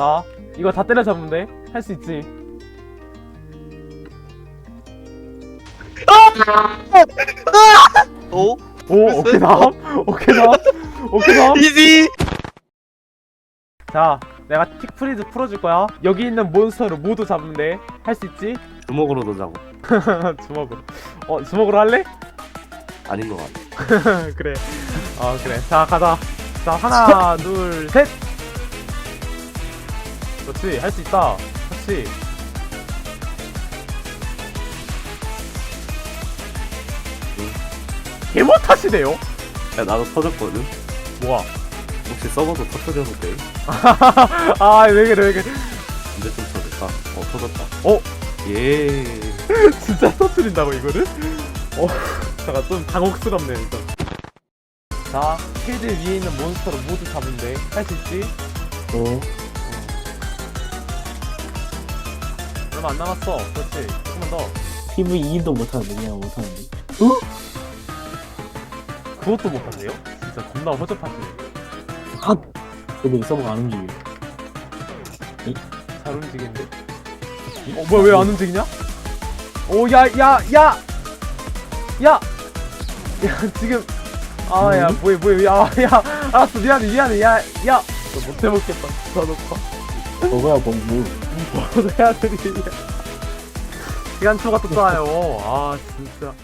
자 이거 다 때려잡으면 돼. 할 수 있지. 오? 오 오케이 다음? 오케이 다음? 오케이 다음? 이지! 자 내가 틱 프리즈 풀어줄 거야. 여기 있는 몬스터를 모두 잡으면 돼할 수 있지? 주먹으로 넣자고. 주먹으로. 어 주먹으로 할래? 아닌 것 같아. 그래. 어 그래. 자 가자. 자 하나 둘셋 그렇지 할 수 있다 그렇지 개 못하시네요 야, 나도 터졌거든? 뭐야 혹시 서버도 터뜨려도 돼? 아왜 그래 왜 그래 언제 좀 터질까? 어, 터졌다. 어? 예. 진짜 터뜨린다고 이거를? 어 잠깐 좀 당혹스럽네 일단 자 필드 위에 있는 몬스터를 모두 잡으면 돼할 수 있지? 어. 얼마 안 남았어 그렇지 조금만 더 PVE도 못하는데 그냥 못하는데. 그것도 못하세요? 진짜 겁나 허접하시네 아! 근데 이 서버가 안 움직여. 잘 움직이는데? 어 뭐야 왜 안 움직이냐? 오 야 야 야 야 야! 야 지금 아야 음? 뭐해 뭐해 야 야 알았어 미안해 미안해 야야 너 못해먹겠다 나 놓고 뭐야 공부. 뭐라도 해야 되니 시간 초가 또 쌓여 아 진짜